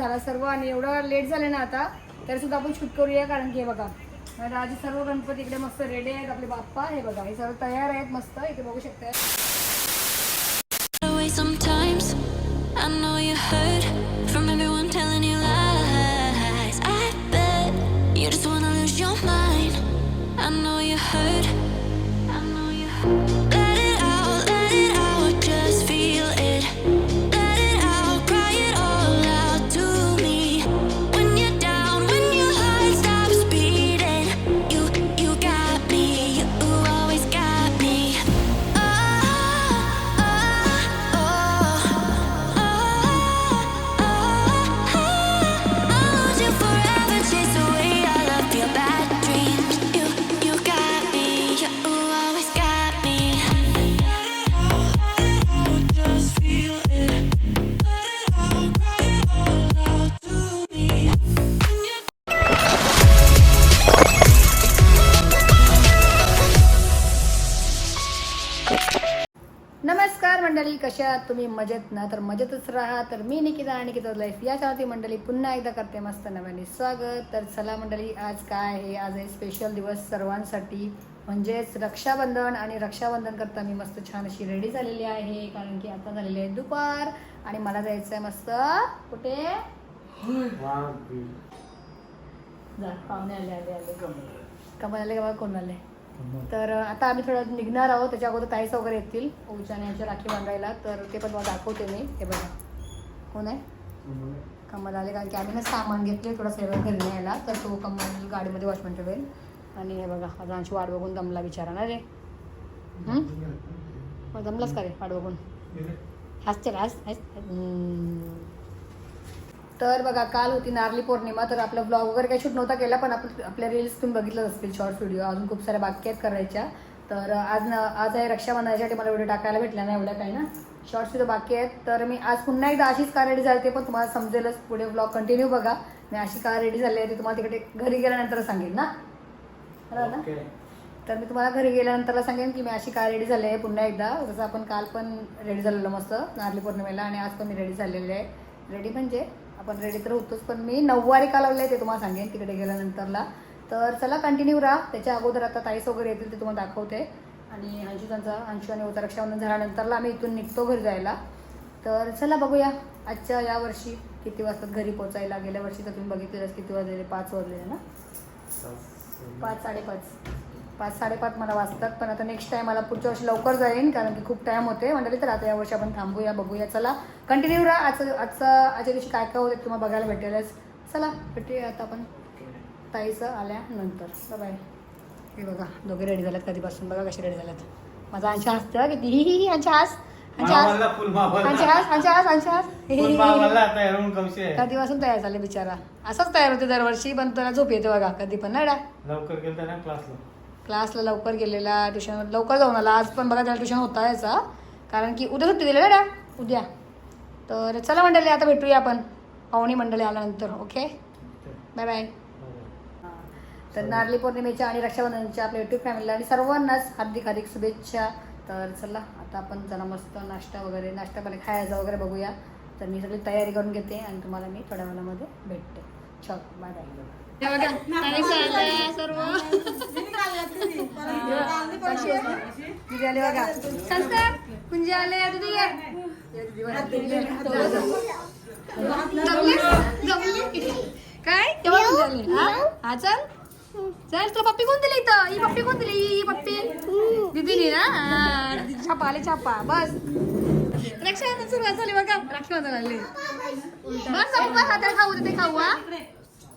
झाला सर्व आणि एवढं लेट झालं ना आता तरी सुद्धा आपण शूट करूया कारण की हे बघा माझ्या सर्व गणपती इकडे मस्त रेडी आहेत आपले बाप्पा हे बघा हे सर्व तयार आहेत मस्त इथे बघू शकता sometimes. I know you heard मजेत ना? तर मजेतच राहा. तर मी निकिता आणि निकिता लाईफ या चालती मंडळी पुन्हा एकदा करते मस्त नव्याने स्वागत. तर चला मंडळी आज काय आहे? आज आहे स्पेशल दिवस सर्वांसाठी. म्हणजेच रक्षाबंधन आणि रक्षाबंधन करता मी मस्त छान अशी रेडी झालेली आहे. कारण की आता झालेली आहे दुपार आणि मला जायचं आहे मस्त कुठे? जा पाहुणे आले आले आले. कमल आले का कोण आले? तर आता आम्ही थोडं निघणार आहोत. त्याच्या अगोदर ताईस वगैरे येतील. ओचाने यांच्या राखी बांधायला. तर ते पण मला दाखवते मी. हे बघा. कोण आहे? कमल. आले. कारण की आम्ही ना सामान घेतले थोडं सेवन घरी न्यायला तर तो कमल गाडीमध्ये वॉचमॅन ठेवेल आणि हे बघा माझा आमची वाट बघून दमला ना रे. दमलाच का रे? वाट बघून. हसते हस हस. तर बघा काल होती नारली पौर्णिमा तर आपला ब्लॉग वगैरे काही शूट नव्हता केला पण आपण आपल्या रील्स तुम्ही बघितलंच असतील शॉर्ट व्हिडिओ अजून खूप साऱ्या बाकी आहेत करायच्या. तर आज न आज आहे रक्षाबंधनासाठी मला व्हिडिओ टाकायला भेटला नाही एवढ्या काही ना. शॉर्ट्स तिथं बाकी आहेत. तर मी आज पुन्हा एकदा अशीच का रेडी झाली ते पण तुम्हाला समजेलच पुढे ब्लॉग कंटिन्यू बघा. मी अशी का रेडी झाली आहे ते तुम्हाला तिकडे घरी गेल्यानंतर सांगेन ना. बरोबर ना? तर मी तुम्हाला घरी गेल्यानंतर सांगेन की मी अशी का रेडी झाली आहे पुन्हा एकदा. जसं आपण काल पण रेडी झालेलो मस्त नारली पौर्णिमेला आणि आज पण मी रेडी झालेली आहे. रेडी म्हणजे आपण रेडी तर होतोच पण मी नऊवारी का लावले ते तुम्हाला सांगेन तिकडे गेल्यानंतरला. तर चला कंटिन्यू राहा. त्याच्या अगोदर आता ताईस वगैरे येतील ते तुम्हाला दाखवते. आणि अंशू त्यांचा अंशू आणि उतर रक्षाबंधन झाल्यानंतरला आम्ही इथून निघतो घरी जायला. तर चला बघूया आजच्या या वर्षी किती वाजतात घरी पोचायला गेल्या वर्षी तर तुम्ही बघितलेलंच किती वाजलेले? पाच वाजलेले ना? पाच साडेपाच. पाच साडेपाच मला वाजतात पण आता नेक्स्ट टाइम मला पुढच्या वर्षी लवकर जाईन कारण की खूप टाइम होते. म्हणजे तर आता या वर्षी आपण थांबूया बघूया चला. कंटिन्यू राहा. आजचं आजचं आजच्या दिवशी काय काय होते तुम्हाला बघायला भेटेलच. चला भेटूया आता आपण. ताईचं आल्यानंतर बाय हे बघा दोघे रेडी झाल्यात कधीपासून. बघा कसे रेडी झाल्यात माझा अंश हसतं किती? ही ही अंश हास. आहे. कधीपासून तयार झाले बिचारा. असंच तयार होते दरवर्षी पण त्याला झोप येते बघा. कधी पण नाही डा लवकर गेलता ना क्लासला क्लासला लवकर गेलेला ट्युशन लवकर जाऊन आला. आज पण बघा त्याला ट्युशन होता याचा. कारण की उद्या सुट्टी दिली ना उद्या. तर चला मंडळी आता भेटूया आपण. पाहुणी मंडळी आल्यानंतर ओके? बाय बाय तर नारली पौर्णिमेच्या आणि रक्षाबंधनच्या आपल्या युट्यूब फॅमिलीला आणि सर्वांनाच हार्दिक हार्दिक शुभेच्छा. तर चला आता आपण जरा मस्त नाश्ता वगैरे नाश्ता पण खायचा वगैरे बघूया. तर मी सगळी तयारी करून घेते आणि तुम्हाला मी थोड्या वेळामध्ये भेटते. चल बाय बाय सर्व दिदी आले बघा संस्कार कुंजी आले दिदी ये. ये दिदी बघा, दिदी आले. जमले? जमले? काय केव्हा कुंजी आली? हा? हा चल चल तुला पप्पी कोण दिली इथं ही पप्पी कोण दिली ही पप्पी दिदीनी ना हा, दिदी छापा आले छापा बस रक्षाबंधन सुरुवात झाली बघा राखी बांधायला आली बस जाऊ बस आता खाऊ दे ते खाऊ हा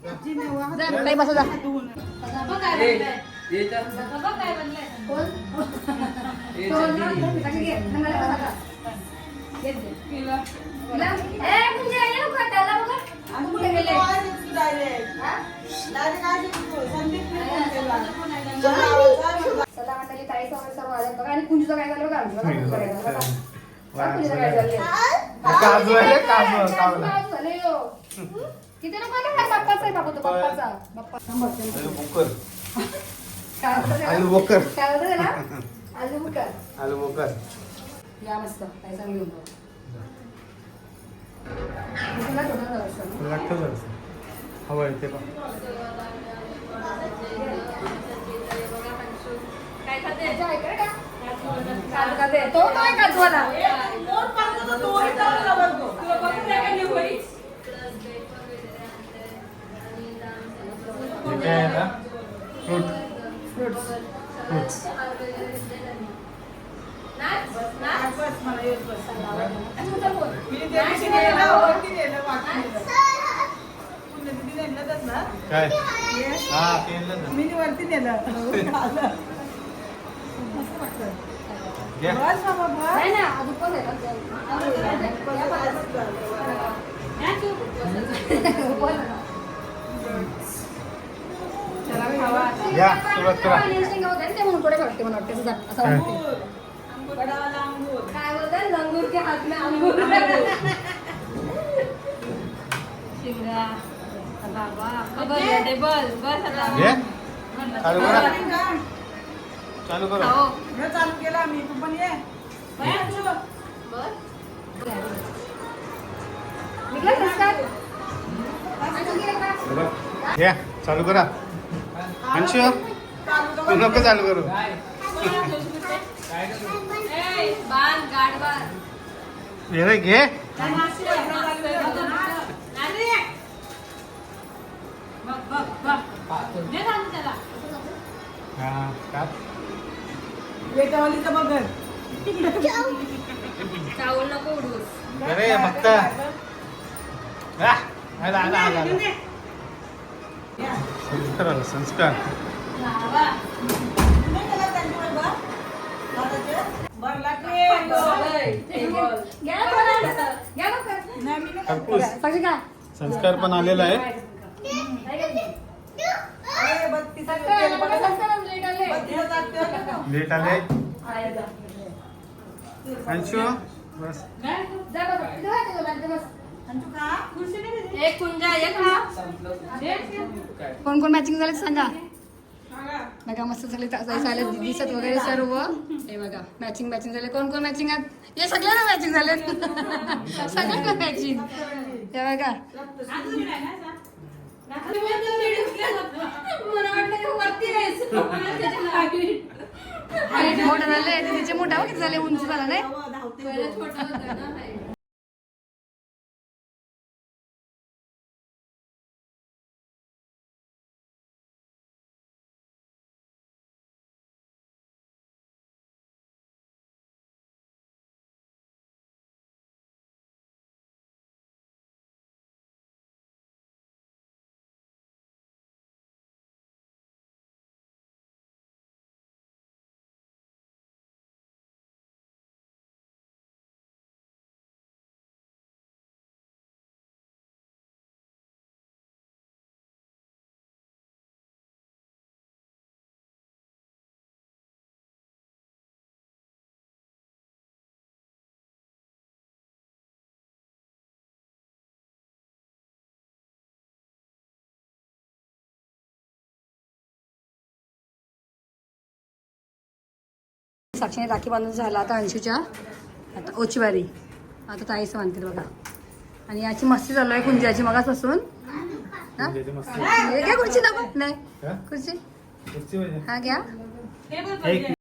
जा ताई बसा जा? हा? चला मंडळी ताई समोर सर्व आले बघा आणि कुंजीचं काय झालं बघा कुंजीचं काय झालं बघा. कुंजीचं काय झालं. काजू आहे, काजू. काजू झाले, किती लोक आले हा बाप्पाचा आहे बापू तो बाप्पाचा बाप्पा आलू बुकर काय होतं त्याला? आलू बोकर काय होतं त्याला आलू बुकर आलू बोकर या मस्त काय सांग घेऊन जाऊ. मला थोडं जरासं. लागतं जरासं. हवं आहे ते पण काय खाते? याच्या ऐका का? काजू खाते. तो तो आहे काजूवाला. हे काय आहे ना फ्रूट Fruits. फ्रुट्स काय? हा केलं ना. मी वरती नेलं. बस बाबा बस. नाही ना, बस आता घे चालू करा का? चालू करा चालू केलं आम्ही तू पण ये. घ्या चालू करा अंशू चालू तू कर. नको चालू करू. रे, घे. अरे फक्त. आ, आला आला आला संस्कार संस्कार संस्कार पण आलेला आहे संस्कार आला लेट आले. जा. बस एक कुंजा एक हा. कोण कोण मॅचिंग झाले सांगा. बघा मस्त सगळे झाले दिसत वगैरे सर्व. हे बघा मॅचिंग मॅचिंग झाले. कोण कोण मॅचिंग आहेत हे सगळ्यांना मॅचिंग झाले. सगळ्यांना मॅचिंग हे बघा. मोठं झालंय. तिचे मोठा किती झाले? उंच झाला नाही? साक्षीने राखी बांधून झाला आता अंशूच्या. आता ओचीवारी आता ताईच बांधतील बघा. आणि याची मस्ती चालू आहे कुंजाची मगापासून हा? म्हणजे मस्त. हे घ्या खुर्ची नको नाही? खुर्ची पाहिजे. हा घ्या.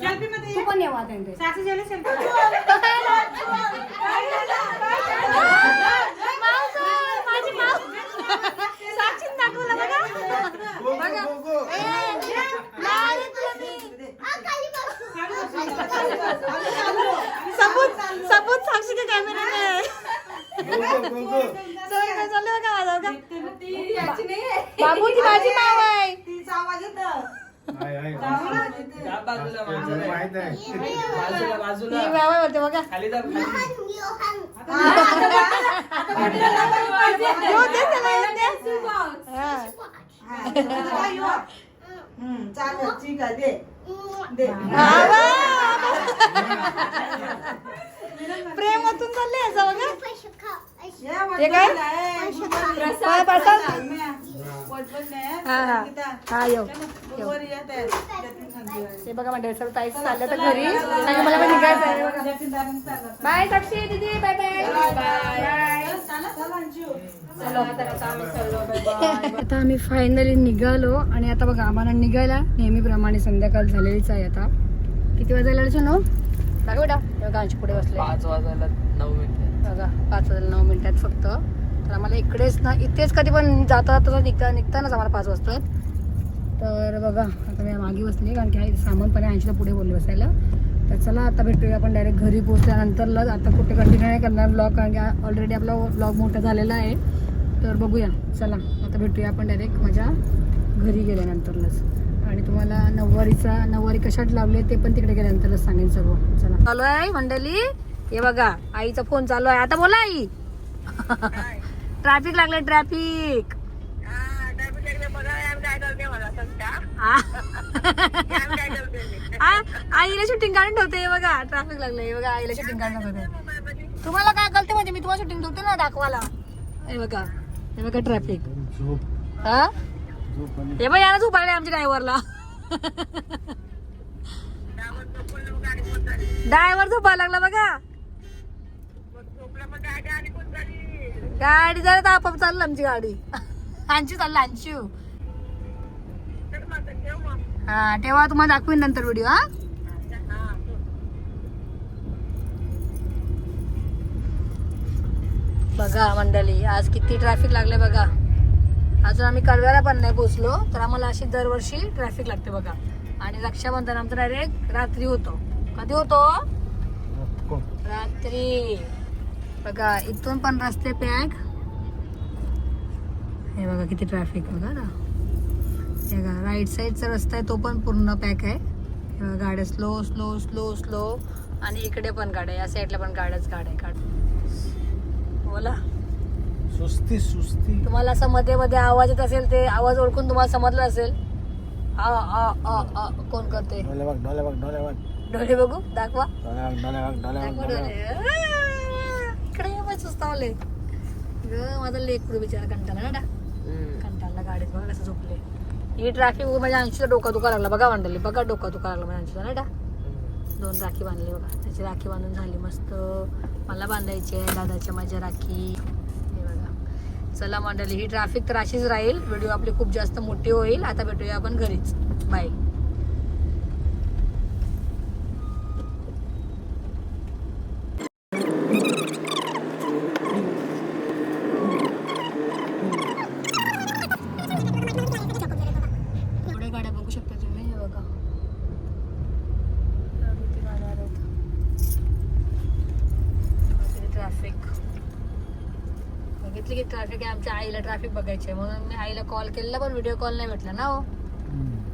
सेल्फी मध्ये तू पण येवा त्यांचे साक्षी झाली सेल्फी सबूत सबूत साक्षी के कॅमेरे में चालू का माझा का बाबू ती माझी माव आहे तिचा आवाज येतो आहे, आहे. आवाज येतो. त्या बाजूला ते माहीत आहे बाजूला ती बाजूला माव आहे बोलते बघा खाली जा खाली येऊ दे त्याला, येऊ दे. हा. हा, तुझं काय येऊ? हम्म, चालेल ठीक आहे दे दे हा, वा. प्रेमातून चालले असं बघा या हे काय? काय. हा हा? हा येऊ हे बघा म्हणजे सर्व ताई चालल्या तर घरी. आणि मला पण निघायचं आहे. बाय साक्षी दीदी बाय बाय. बाय चला, अंशू. आता आम्ही फायनली निघालो आणि आता बघा आम्हाला निघायला नेहमीप्रमाणे संध्याकाळ झालेलीच आहे आता. किती वाजायला लागले नो बघा बेटा हे आमच्या पुढे बसले. पाच वाजायला नऊ मिनिट. बघा पाच वाजता नऊ मिनिटात फक्त. तर आम्हाला इकडेच ना इथेच कधी पण जाता जाता निघता निघतानाच आम्हाला पाच वाजतात. तर बघा आता मी मागे बसले कारण की हा सामान पण ऐंशीला पुढे बोलले बसायला. तर चला आता भेटूया आपण डायरेक्ट घरी पोहोचल्यानंतर. लग आता कुठे कंटिन्यू नाही करणार ब्लॉग कारण की ऑलरेडी आपला ब्लॉग मोठा झालेला आहे. तर बघूया चला आता भेटूया आपण डायरेक्ट माझ्या घरी गेल्यानंतरलाच आणि तुम्हाला नऊवारीचा नऊवारी कशात लावले ते पण तिकडे गेल्यानंतरच सांगेन सर्व. चला. चालू आहे मंडळी हे बघा आईचा फोन चालू आहे. आता बोला आई. ट्रॅफिक लागले ट्रॅफिक आईला शूटिंग काढून ठेवते हे बघा. ट्रॅफिक लागले हे बघा आईला शूटिंग काढून ठेवते. तुम्हाला काय कळते म्हणजे मी तुम्हाला शूटिंग ठेवते ना दाखवायला. हे बघा हे बघा ट्रॅफिक झोप हा? झोप हे बघ याला झोपायला आमच्या ड्रायव्हरला ड्रायव्हर झोपायला लागला बघा. गाडी जरा आपाप चाललं आमची गाडी. आमची चाललं अंशू हा तेव्हा तुम्हाला दाखवीन नंतर व्हिडिओ हा. बघा मंडळी आज किती ट्रॅफिक लागले बघा. अजून आम्ही कळव्याला पण नाही पोहोचलो तर आम्हाला अशी दरवर्षी ट्रॅफिक लागते बघा. आणि रक्षाबंधन आमचं डायरेक्ट रात्री होतो. कधी होतो? रात्री. बघा इथून पण रस्ते पॅक हे बघा किती ट्रॅफिक बघा. ना हे बघा राईट साईडचा रस्ता आहे तो पण पूर्ण पॅक आहे. गाड्या स्लो स्लो स्लो स्लो आणि इकडे पण गाड्या या साईडला पण गाड्याच गाड्या गाड्या बोला. सुस्ती सुस्ती. तुम्हाला असं मध्ये मध्ये आवाज येत असेल ते आवाज ओळखून तुम्हाला समजलं असेल. आ आ आ आ कोण करते डोले बघ डोले बघ डोले बघ. डोळे बघू? दाखवा. डोले बघ दाखवा इकडे बस सुस्तावले ग माझा लेकरू बिचारा कंटाळला ना कंटाळला गाडीत बघा कसं झोपले. ही ट्रॅफिक माझ्या अंशीचा डोका दुखा लागला. बघा मंडळी बघा डोका दुखा लागला म्हणजे अंशीचा नाही ना दोन राखी बांधली बघा. त्याची राखी बांधून झाली मस्त. मला बांधायची आहे दादाच्या माझ्या राखी. हे बघा. चला मंडळी ही ट्रॅफिक तर अशीच राहील. व्हिडिओ आपली खूप जास्त मोठी होईल. आता भेटूया आपण घरीच. बाय पुढे गाड्या बघू शकता तुम्ही हे बघा किती गाड्या आहेत ट्रॅफिक बघितली की ट्रॅफिक आहे ट्रॅफिक बघायची. आहे म्हणून मी आईला कॉल केलेला पण व्हिडिओ कॉल नाही भेटला ना हो.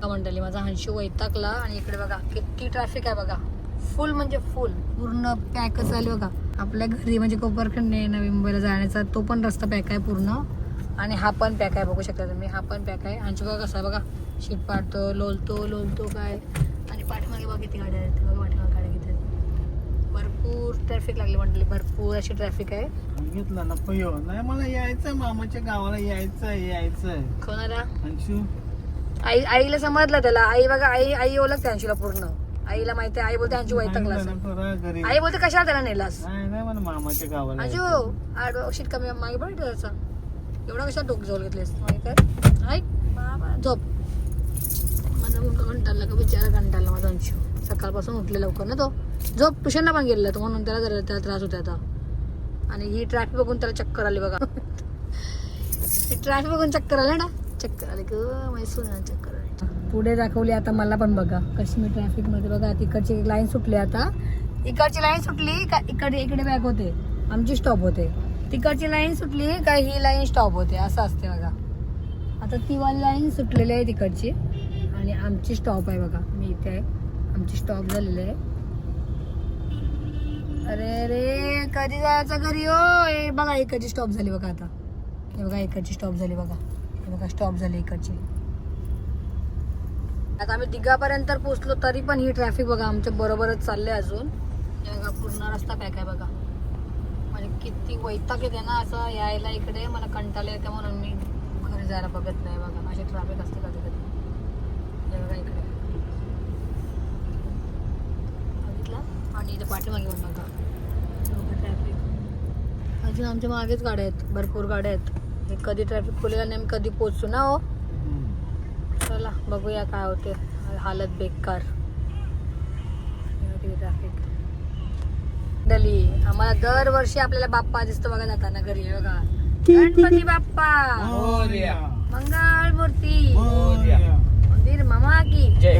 का मंडळी माझा हंशू वैतागला आणि इकडे बघा किती ट्रॅफिक आहे बघा. फुल म्हणजे फुल पूर्ण पॅकच झाले बघा. आपल्या घरी म्हणजे कोपरखंडे नवी मुंबईला जाण्याचा तो पण रस्ता पॅक आहे पूर्ण. आणि हा पण पॅक आहे बघू शकता तुम्ही हा पण पॅक आहे. अंशू बघा कसा आहे बघा. शीट पाडतो लोलतो लोलतो काय. आणि पाठीमागे बघा किती गाड्या आहेत बघा पाठीमागे गाड्या किती आहेत भरपूर ट्रॅफिक लागली मंडळी भरपूर अशी ट्रॅफिक आहे. सांगितलं ना पयो. नाही मला यायचं मामाच्या गावाला यायचं यायचं कोणाला? अंशू. आई आईला समजलं त्याला. आई बघा आई आई ओळखते अंशूला पूर्ण. आईला माहिती आहे आई बोलते अंशू वैतागला असेल. घरी. आई बोलते कशाला त्याला नेलास? नाही नाही मला मामाच्या गावाला अंशू यायचं. आडवा शीट कमी मागे पड त्याचा एवढा कशा डोक जवळ घेतलेस ऐक बाबा झोप. माझा मुलगा कंटाळला का बिचारा? कंटाळला माझा अंशू. सकाळपासून उठले लवकर ना तो. जो ट्युशनला पण गेलेला तो म्हणून त्याला जरा त्याला त्रास होता आता. आणि ही ट्रॅफिक बघून त्याला चक्कर आली बघा. ही ट्रॅफिक बघून चक्कर आले ना. चक्कर आले ग माझी म्हणजे सुना चक्कर आली. पुढे दाखवली आता मला पण बघा. काश्मीर ट्रॅफिकमध्ये बघा तिकडची एक लाईन सुटली आता. इकडची लाईन सुटली का इकडे इकडे बॅक होते. आमची स्टॉप होते. तिकडची लाईन सुटली का ही लाईन स्टॉप होते. असं असते बघा. आता ती वाली लाईन सुटलेली आहे तिकडची. आणि आमची स्टॉप आहे बघा. मी इथे आहे. आमची स्टॉप झालेली आहे. अरे रे कधी जायचं घरी? हो हे बघा इकडची स्टॉप झाली बघा आता. हे बघा इकडची स्टॉप झाली बघा. हे बघा स्टॉप झाली इकडची. आता आम्ही दिघापर्यंत पोहोचलो तरी पण ही ट्रॅफिक बघा आमच्या बरोबरच चालले अजून. हे बघा पूर्ण रस्ता पॅक आहे बघा. म्हणजे किती वैताग येते ना असं यायला इकडे मला कंटाळा येते म्हणून मी घरी जायला बघत नाही बघा. अशी ट्रॅफिक असते कधी कधी. हे बघा इकडे. बघितलं? आणि इथे पाठीमागे बघा. अजून आमच्या मागेच गाड्या आहेत भरपूर गाड्या आहेत. हे कधी ट्रॅफिक खुलेला नाही आम्ही कधी पोचतो ना हो? चला बघूया काय होते. हालत बेकार. ट्रॅफिक डली आम्हाला दरवर्षी आपल्याला बाप्पा दिसतो बघा जाताना घरी बघा. गणपती बाप्पा. मंगळ मूर्ती. मंदिर मामा की जय.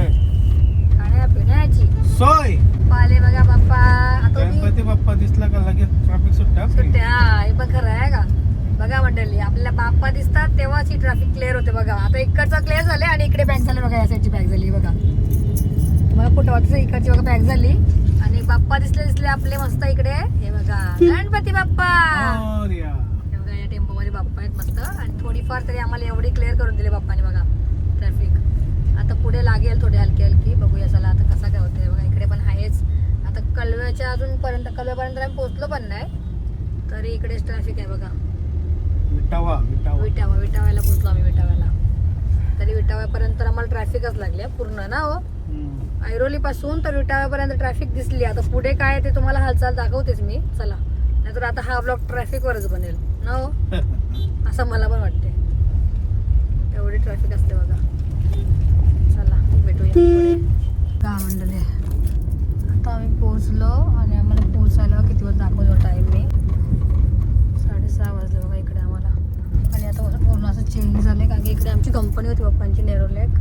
खाण्या पिण्याची सोय. पाले बघा बाप्पा. आता मी- गणपती बाप्पा दिसला का लगेच? ट्रॅफिक सुट्टा सुट्टे हा हे पण खरं आहे का? बघा मंडळी आपल्याला बाप्पा दिसतात तेव्हाच ही ट्रॅफिक क्लिअर होते बघा. आता इकडचं क्लिअर झाले आणि इकडे पॅक झालं बघा या साईडची पॅक झाली बघा. तुम्हाला कुठं वाटतं इकडची बघा पॅक झाली. आणि बाप्पा दिसले दिसले आपले मस्त इकडे. हे बघा गणपती बाप्पा. मोरया. हे बघा या टेम्पो मध्ये बाप्पा आहेत मस्त. आणि थोडीफार तरी आम्हाला एवढी क्लिअर करून दिली बाप्पाने बघा. ट्रॅफिक आता पुढे लागेल थोडी हलकी हलकी. बघूया चला आता कसा काय होते बघा इकडे आहेच. आता कलव्याच्या अजूनपर्यंत कलव्यापर्यंत आम्ही पोहोचलो पण नाही. तरी इकडेच ट्रॅफिक आहे बघा. विटावा विटावा विटावा विटाव्याला पोहोचलो आम्ही विटाव्याला तरी विटाव्यापर्यंत आम्हाला ट्रॅफिकच लागली पूर्ण ना हो. ऐरोली पासून तर विटाव्यापर्यंत ट्रॅफिक दिसली. आता पुढे काय आहे ते तुम्हाला हालचाल दाखवतेच मी. चला. नाहीतर आता हा ब्लॉग ट्रॅफिकवरच बनेल. ना हो? असं मला पण वाटते एवढी ट्रॅफिक असते बघा. चला भेटूया पुढे. का मंडळी? आता आम्ही पोहोचलो आणि आम्हाला पोहोचायला किती वेळ दाखवतो टाईम मी साडेसहा वाजले बघा इकडे आम्हाला. आणि आता असं पूर्ण असं चेंज झालं आहे कारण की इकडे आमची कंपनी होती पप्पांची नेरोलॅक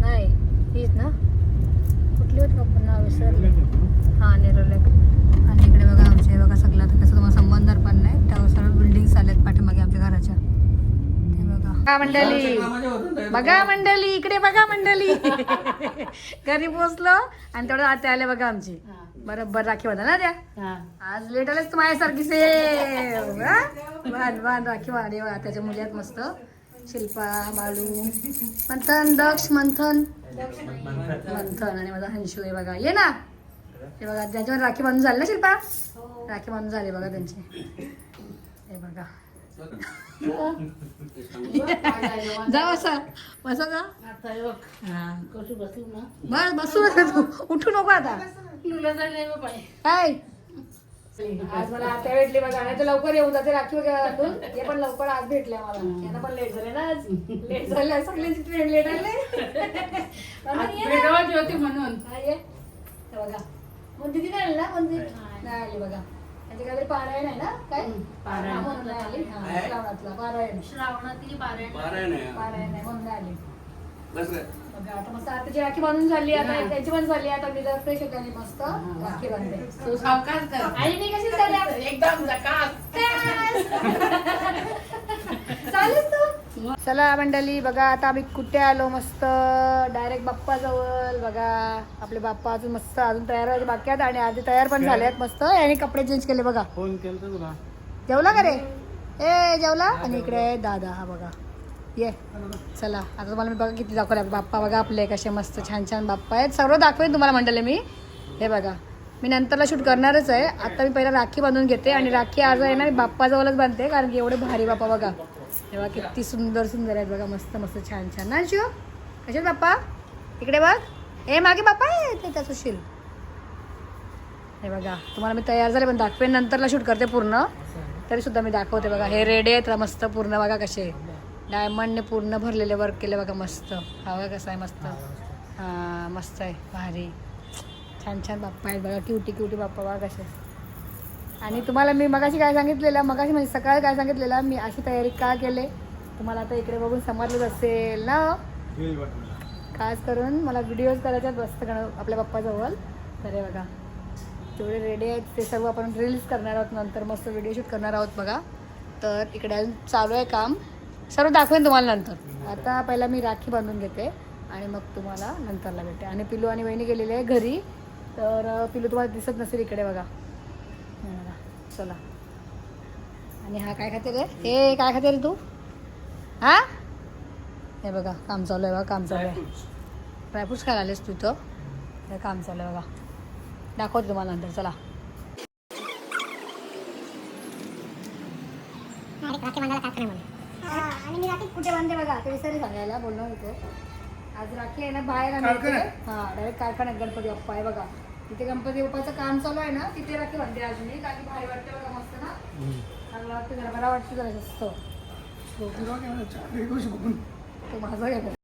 नाही हीच ना? कुठली होती पप्पा ना विसरले. हां नेरोलॅक आणि इकडे बघा आमचे बघा सगळं. आता कसं तुम्हाला संबंधर पण नाही. त्या सर्व बिल्डिंग्स आल्यात पाठीमागे आमच्या घराच्या. बघा बघा मंडळी बघा मंडळी इकडे बघा मंडळी घरी पोचलो आणि तेवढं आते आले बघा आमची. बरोबर राखी ना त्या. आज लेट आलेच तू माझ्यासारखी से वान वान राखी वाढे त्याच्या मुली आहेत मस्त. शिल्पा बालू मंथन दक्ष मंथन. मंथन आणि माझा हंशू आहे बघा. ये ना. हे बघा त्याच्यावर राखी बांधून झाली ना शिल्पा? राखी बांधून झाली बघा त्यांची. हे बघा. जा बसा बसा हा. बस बसू नका तू. उठू नको आता. काय? आज मला आता भेटली बघा. नाही तर लवकर येऊन जाते. राखी वगैरे घालून. हे पण लवकर आज भेटले मला. यांना पण लेट झाले ना आज. लेट झाले. सगळ्यांची ट्रेन लेट आले. होती म्हणून. काय आहे? हे बघा. मग दिदी नाही आली ना? पण ती नाही आली बघा. त्यांचे काहीतरी पारायण आहे ना? काय? हा, म्हणून नाही आली? हा, श्रावणातला पारायण. श्रावणातील पारायण. पारायण आहे. पारायण आहे म्हणून नाही आली. बस रे. बघा आता मस्त आताची राखी बांधून झाली आता त्यांची पण झाली आता मी जर फ्रेश होते आणि मस्त राखी बांधते. आणि मी कशी झाल्या एकदम चालेल तू. चला मंडळी बघा आता आम्ही कुठे आलो मस्त. डायरेक्ट बाप्पा जवळ बघा. आपले बाप्पा अजून मस्त अजून तयार व्हायचे बाकी आहेत आणि आधी तयार पण झाले आहेत मस्त. आणि कपडे चेंज केले बघा. फोन केलता तुला? जेवला का रे? ए जेवला? आणि इकडे दादा हा बघा. ये. चला आता तुम्हाला मी बघा किती दाखवले बाप्पा बघा आपले कसे मस्त छान छान बाप्पा आहेत. सर्व दाखवेन तुम्हाला म्हणले मी. हे बघा. मी नंतरला शूट करणारच आहे. आता मी पहिला राखी बांधून घेते आणि राखी आज आहे ना मी बाप्पाजवळच बांधते कारण की एवढे भारी बाप्पा बघा. हे बघा किती सुंदर सुंदर आहेत बघा मस्त मस्त छान छान. ना शिव? कसे आहेत बाप्पा? इकडे बघ. ए मागे बाप्पा आहे ते त्याचं शिल हे बघा तुम्हाला मी तयार झाले पण दाखवेन नंतरला शूट करते पूर्ण. तरी सुद्धा मी दाखवते बघा. हे रेडे आहेत मस्त पूर्ण बघा कसे. डायमंडने पूर्ण भरलेले वर्क केले बघा मस्त. हवा कसं आहे मस्त. हां मस्त आहे भारी. छान छान बाप्पा आहेत बघा. क्युटी क्युटी बाप्पा बघा कसे. आणि तुम्हाला मी मगाशी काय सांगितलेलं मगाशी म्हणजे सकाळी काय सांगितलेलं मी अशी तयारी का केले? तुम्हाला आता इकडे बघून समजलंच असेल ना? खास करून मला व्हिडिओज करायच्यात मस्त गण आपल्या पप्पाजवळ. तर हे बघा जेवढे रेडी आहेत ते सर्व आपण रिलीज करणार आहोत नंतर मस्त व्हिडिओ शूट करणार आहोत बघा. तर इकडे अजून चालू आहे काम. सर्व दाखवेन तुम्हाला नंतर. आता पहिला मी राखी बांधून घेते आणि मग तुम्हाला नंतरला भेटते. आणि पिलू आणि वहिनी गेलेले आहे घरी. तर पिलू तुम्हाला दिसत नसेल इकडे बघा. चला. आणि हा काय खाते रे? हे काय खाते रे तू? हा? हे बघा काम चालू आहे बघा काम चालू आहे. ड्रायफ्रूट्स खायला आलेस तू हे काम चालू आहे बघा. दाखवते तुम्हाला नंतर चला. आणि मी राखी कुठे बांधते बघा ते विसरले सांगायला बोलणार होतो. आज राखी आहे ना बाहेर आणते हा डायरेक्ट कारखान्यात गणपती बाप्पा आहे बघा. तिथे गणपती बाप्पाचं काम चालू आहे ना तिथे राखी बांधते आज मी कारण की भारी वाटते बघा मस्त ना. चांगलं वाटतं जरा बरा वाटतं जरा जास्त. तो माझा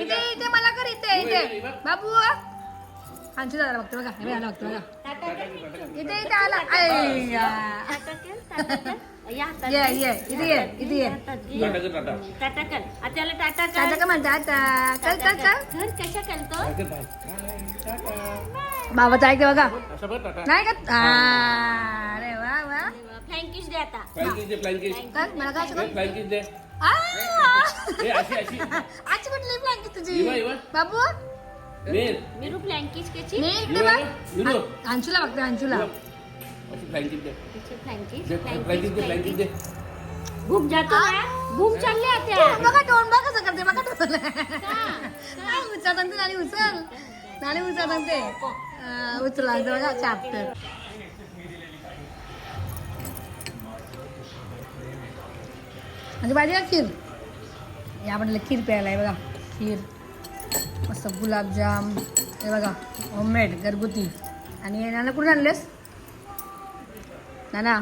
इथे इथे मला कर. इथे इथे बाबू आमची दादा बघतो बघा टाटा कर. टाटा कर. कशा करतो बाबाचं ऐकते बघा. नाही का? अरे वा वा. फ्लँकिश दे आता. मला काय कुठली ब्लँकेट तुझी? बाबू? मिरू फ्लँकिश कशी? मी इकडे बघ अंशुला बघते अंशुला. फ्लँकिश भूक जातो ना? भूक चालली आत्या बघा तोंड बघ कसं करते बघा तोंड. उचल सांगते नाणी उचल. नाणी उचल सांगते उचला बघा चॅप्टर म्हणजे पाहिजे का खीर या म्हटलं खीर प्यायला आहे बघा खीर मस्त गुलाबजाम हे बघा होममेड घरगुती आणि नाना कुठून आणलेस नाना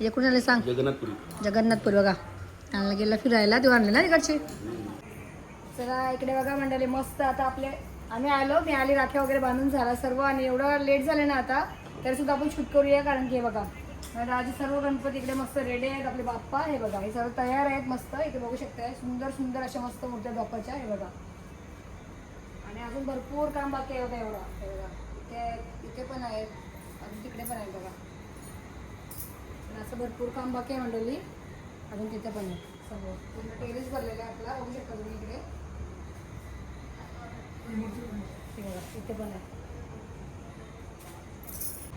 हे कुठून आणले सांग जगन्नाथपुरी जगन्नाथपूर बघा त्यांना गेला फिरायला तेव्हा आणले ना तिकडचे चला इकडे बघा मंडळी मस्त आता आपले आम्ही आलो मी आली राख्या वगैरे बांधून झाला सर्व आणि एवढं लेट झाले ना आता तरी सुद्धा आपण शूट करूया कारण की हे बघा आज सर्व गणपती इकडे मस्त रेडी आहेत आपले बाप्पा हे बघा हे सर्व तयार आहेत मस्त इथे बघू शकताय सुंदर सुंदर अशा मस्त मूर्त्या बाप्पाच्या हे बघा. आणि अजून भरपूर काम बाकी आहे बघा एवढा हे बघा. इथे इथे पण आहेत अजून तिकडे पण आहेत बघा. असं भरपूर काम बाकी आहे मंडळी. अजून तिथे पण आहे सर्व पूर्ण टेरेस भरलेला आहे आपला बघू शकता तुम्ही इकडे. इथे पण आहे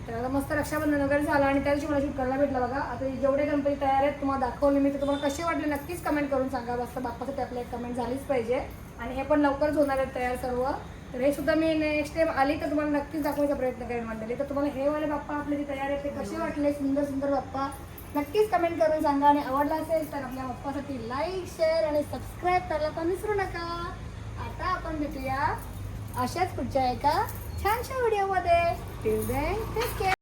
तर आता मस्त रक्षाबंधन वगैरे झालं आणि त्या दिवशी मला शूट करायला भेटलं बघा. आता जेवढे गणपती तयार आहेत तुम्हाला दाखवले मी तर तुम्हाला कसे वाटले नक्कीच कमेंट करून सांगा. मस्त बाप्पासाठी आपल्या एक कमेंट झालीच पाहिजे. आणि हे पण लवकरच होणार आहेत तयार सर्व. तर हे सुद्धा मी नेक्स्ट टाइम आली तर तुम्हाला नक्कीच दाखवायचा प्रयत्न करेन मंडळी. तर तुम्हाला हे वाले बाप्पा आपले जे तयार आहेत ते कसे वाटले? सुंदर सुंदर बाप्पा. नक्कीच कमेंट करून सांगा. आणि आवडला असेल तर आपल्या बाप्पासाठी लाईक शेअर आणि सबस्क्राईब करायला पण विसरू नका. आता आपण भेटूया अशाच पुढच्या एका छानशा व्हिडिओमध्ये. Till then take care